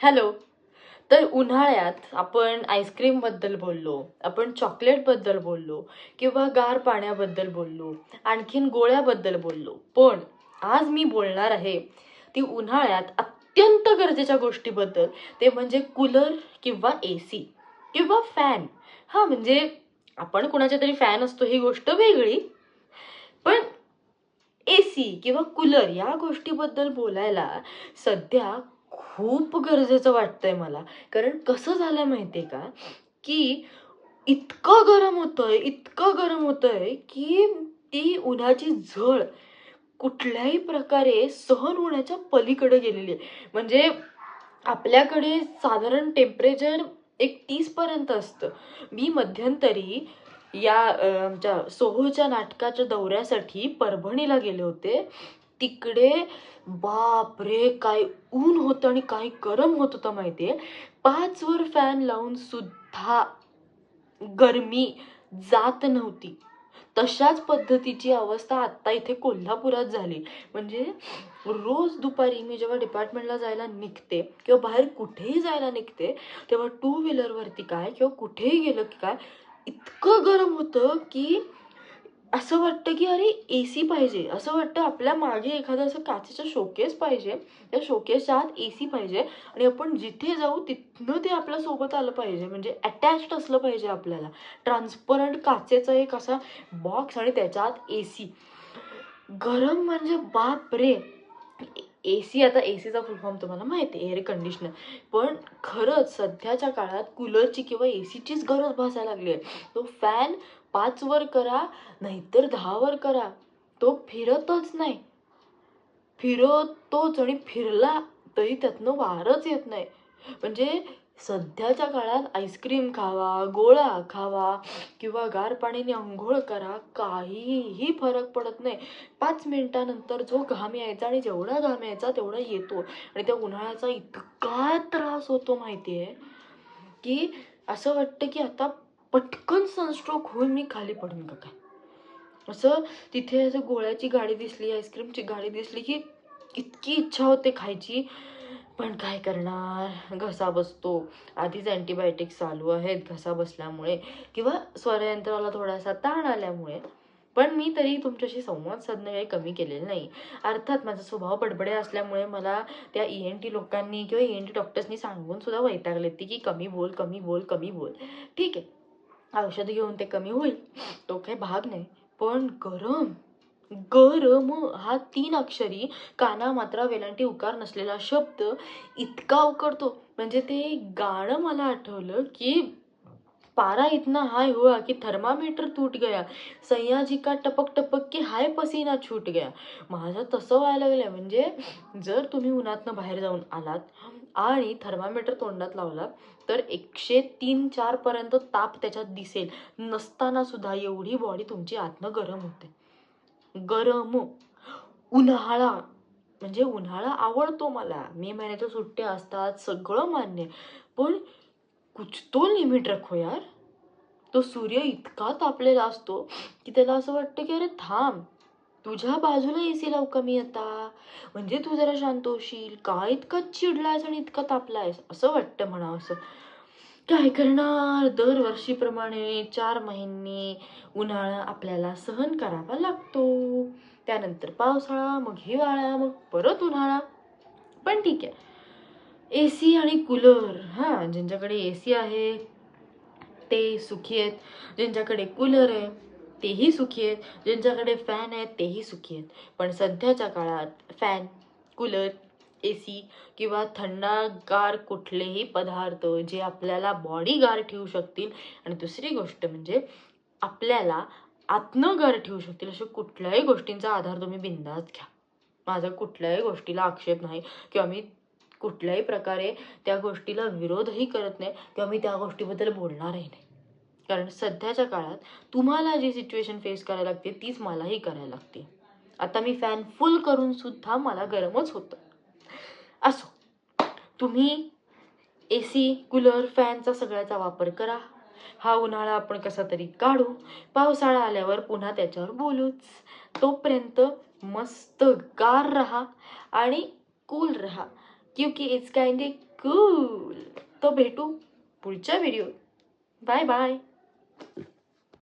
Hello. तर उन्हाळ्यात आपण आईस्क्रीमबद्दल बोललो आपण चॉकलेटबद्दल बोललो किंवा गार पाण्याबद्दल बोललो आणखीन गोळ्याबद्दल बोललो. पण आज मी बोलणार आहे ती उन्हाळ्यात अत्यंत गरजेच्या गोष्टीबद्दल. ते म्हणजे कूलर किंवा ए सी किंवा फॅन हा म्हणजे आपण कुणाच्या तरी फॅन असतो ही गोष्ट वेगळी. पण ए सी किंवा कूलर या गोष्टीबद्दल बोलायला सध्या खूप गरजेचं वाटतंय मला. कारण कसं झालं माहितीये का? की इतकं गरम होतंय इतकं गरम होतंय की ती उन्हाची झळ कुठल्याही प्रकारे सहन होण्याच्या पलीकडे गेलेली आहे. म्हणजे आपल्याकडे साधारण टेम्परेचर एक तीसपर्यंत असतं. मी मध्यंतरी या आमच्या सोहोच्या नाटकाच्या दौऱ्यासाठी परभणीला गेले होते. तिकडे बाप रे काय ऊन होतं आणि काय गरम होत होतं माहितीये. आहे पाचवर फॅन लावून सुद्धा गरमी जात नव्हती. तशाच पद्धतीची अवस्था आत्ता इथे कोल्हापुरात झाली. म्हणजे रोज दुपारी मी जेव्हा डिपार्टमेंटला जायला निघते किंवा बाहेर कुठेही जायला निघते तेव्हा टू व्हीलरवरती काय किंवा कुठेही गेलं की काय इतकं गरम होतं की असं वाटतं की अरे ए सी पाहिजे. असं वाटतं आपल्या मागे एखादं असं काचेचं शोकेस पाहिजे. त्या शोकेसच्या आत ए सी पाहिजे. आणि आपण जिथे जाऊ तिथनं ते आपल्यासोबत आलं पाहिजे. म्हणजे अटॅच्ड असलं पाहिजे आपल्याला. ट्रान्सपरंट काचेचा एक असा बॉक्स आणि त्याच्या आत ए सी गरम म्हणजे बाप रे ए सी आता ए सीचा फुल फॉर्म तुम्हाला माहिती आहे एअर कंडिशनर पण खरंच सध्याच्या काळात कूलरची किंवा ए सीचीच गरज भासायला लागली आहे. तो फॅन पाचवर करा नाहीतर दहावर करा. तो फिरतच नाही. फिरतोच आणि फिरला तरी त्यातनं वारच येत नाही. म्हणजे सध्याच्या काळात आईस्क्रीम खावा गोळा खावा किंवा गार पाण्याने आंघोळ करा काहीही फरक पडत नाही. पाच मिनिटानंतर जो घाम यायचा आणि जेवढा घाम यायचा तेवढा येतो. आणि त्या उन्हाळ्याचा इतका त्रास होतो माहिती आहे की असं वाटतं की आता पटकन सनस्ट्रोक होऊन मी खाली पडून का काय असं तिथे असं गोळ्याची गाडी दिसली आईस्क्रीमची गाडी दिसली की इतकी इच्छा होते खायची. पण काय करणार? घसा बसतो. आधीच अँटीबायोटिक्स चालू आहेत. घसा बसल्यामुळे किंवा स्वरयंत्राला थोडासा ताण आल्यामुळे. पण मी तरी तुमच्याशी संवाद साधणं काही कमी केलेलं नाही. अर्थात माझा स्वभाव बडबडे असल्यामुळे मला त्या ई एन टी लोकांनी किंवा ई एन टी डॉक्टर्सनी सांगून सुद्धा वैतागले ती की कमी बोल कमी बोल कमी बोल. ठीक आहे. औषध घेऊन ते कमी होईल. तो काही भाग नाही. पण गरम गरम हा तीन अक्षरी काना मात्रा वेलांटी उकार नसलेला शब्द इतका उकडतो. म्हणजे ते गाणं मला आठवलं की पारा इतना हाय हुआ कि थर्मामीटर टूट गया। सैयाजी का टपक टपक की हाय पसीना छूट गया। माझं तसं व्हायला लागलं म्हणजे जर तुम्ही उन्हातनं बाहेर जाऊन आलात आणि थर्मामीटर तोंडात लावला तर एकशे तीन चारपर्यंत ताप त्याच्यात दिसेल. नसताना सुद्धा एवढी बॉडी तुमची आतनं गरम होते. गरम. उन्हाळा. म्हणजे उन्हाळा आवडतो मला. मे महिन्याच्या सुट्ट्या असतात सगळं मान्य पण कुछ तो लिमिट रखो यार. तो सूर्य इतका तापलेला असतो की त्याला असं वाटतं की अरे थांब तुझ्या बाजूला ए सी लावू कमी आता? म्हणजे तू जरा शांत होशील? का इतका चिडलायस आणि इतका तापलायस? असं वाटतं म्हणा असं. काय करणार? दरवर्षीप्रमाणे चार महिने उन्हाळा आपल्याला सहन करावा लागतो. त्यानंतर पावसाळा मग हिवाळा मग परत उन्हाळा. पण ठीक आहे. ए सी आणि कूलर हां ज्यांच्याकडे ए सी आहे ते सुखी आहेत. ज्यांच्याकडे कूलर आहे तेही सुखी आहेत. ज्यांच्याकडे फॅन आहेत तेही सुखी आहेत. पण सध्याच्या काळात फॅन कूलर ए सी किंवा थंडगार कुठलेही पदार्थ जे आपल्याला बॉडी गार ठेवू शकतील. आणि दुसरी गोष्ट म्हणजे आपल्याला आतनं गार ठेवू शकतील अशा कुठल्याही गोष्टींचा आधार तुम्ही बिंदास घ्या. माझा कुठल्याही गोष्टीला आक्षेप नाही किंवा मी कुठल्याही प्रकारे त्या गोष्टीला विरोधही करत नाही किंवा मी त्या गोष्टीबद्दल बोलणारही नाही. कारण सध्याच्या काळात तुम्हाला जी सिच्युएशन फेस करायला लागते तीच मलाही करायला लागते. आता मी फॅन फुल करून सुद्धा मला गरमच होतं. असो तुम्ही ए सी कूलर फॅनचा सगळ्याचा वापर करा. हा उन्हाळा आपण कसा तरी काढू. पावसाळा आल्यावर पुन्हा त्याच्यावर बोलूच. तोपर्यंत मस्त गार रहा आणि कूल रहा. क्योंकि इसका कूल तो भेटू पुढच्या व्हिडिओ बाय बाय